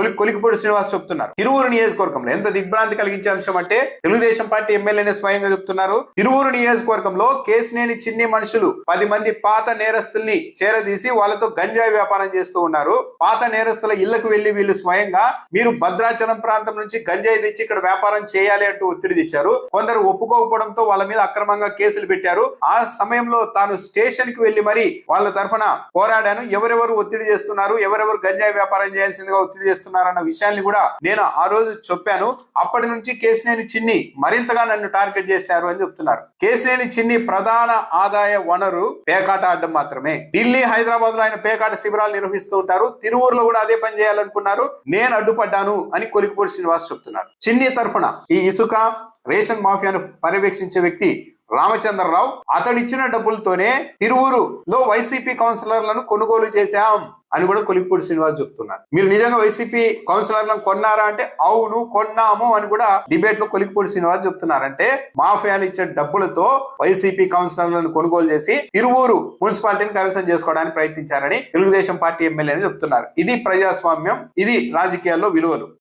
కొలి కొలికిపూడి శ్రీనివాస్ చెప్తున్నారు. తిరువురు నియోజకవర్గంలో ఎంత దిగ్భ్రాంతి కలిగించే అంశం అంటే తెలుగుదేశం పార్టీ ఎమ్మెల్యేనే స్వయంగా చెప్తున్నారు. తిరువురు నియోజకవర్గంలో కేసినేని చిన్ని మనుషులు పది మంది పాత నేరస్తుల్ని చేరదీసి వాళ్ళతో గంజాయి వ్యాపారం చేస్తూ ఉన్నారు. పాత నేరస్తుల ఇళ్ళకు వెళ్ళి వీళ్ళు స్వయంగా మీరు భద్రాచలం ప్రాంతం నుంచి గంజాయి తెచ్చి ఇక్కడ వ్యాపారం చేయాలి అంటూ ఒత్తిడి తెచ్చారు. కొందరు ఒప్పుకోకపోవడంతో వాళ్ళ మీద అక్రమంగా కేసులు పెట్టారు. ఆ సమయంలో తాను స్టేషన్కి వెళ్ళి మరి వాళ్ళ తరఫున పోరాడాను. ఎవరెవరు ఒత్తిడి చేస్తున్నారు? ఎవరెవరు గంజాయి వ్యాపారం చేయాల్సిందిగా ఒత్తిడి చేస్తున్నారు? చేస్తున్నారన్న విషయాన్ని కూడా నేను ఆ రోజు చెప్పాను. అప్పటి నుంచి కేసినేని చిన్ని మరింతగా నన్ను టార్గెట్ చేశారు అని చెప్తున్నారు. కేసినేని చిన్ని ప్రధాన ఆదాయ వనరు పేకాట ఆడడం మాత్రమే. ఢిల్లీ హైదరాబాద్లో ఆయన పేకాట శిబిరాలు నిర్వహిస్తూ ఉంటారు. తిరువూరులో కూడా అదే పని చేయాలనుకున్నారు. నేను అడ్డుపడ్డాను అని కొలికిపూడి శ్రీనివాస్ చెప్తున్నారు. చిన్ని తరఫున ఈ ఇసుక రేషన్ మాఫియాను పర్యవేక్షించే వ్యక్తి రామచంద్రరావు అతడిచ్చిన డబ్బులతోనే తిరువురులో వైసీపీ కౌన్సిలర్లను కొనుగోలు చేశాం అని కూడా కొలిక్పూడి శ్రీనివాస్ చెప్తున్నారు. మీరు నిజంగా వైసీపీ కౌన్సిలర్లను కొన్నారా అంటే అవును కొన్నాము అని కూడా డిబేట్లో కొలిక్పూడి శ్రీనివాస్ చెప్తున్నారు. అంటే మాఫియాలు ఇచ్చే డబ్బులతో వైసీపీ కౌన్సిలర్లను కొనుగోలు చేసి తిరువూరు మున్సిపాలిటీని కైవసం చేసుకోవడానికి ప్రయత్నించారని తెలుగుదేశం పార్టీ ఎమ్మెల్యేని చెప్తున్నారు. ఇది ప్రజాస్వామ్యం ఇది రాజకీయాల్లో విలువలు.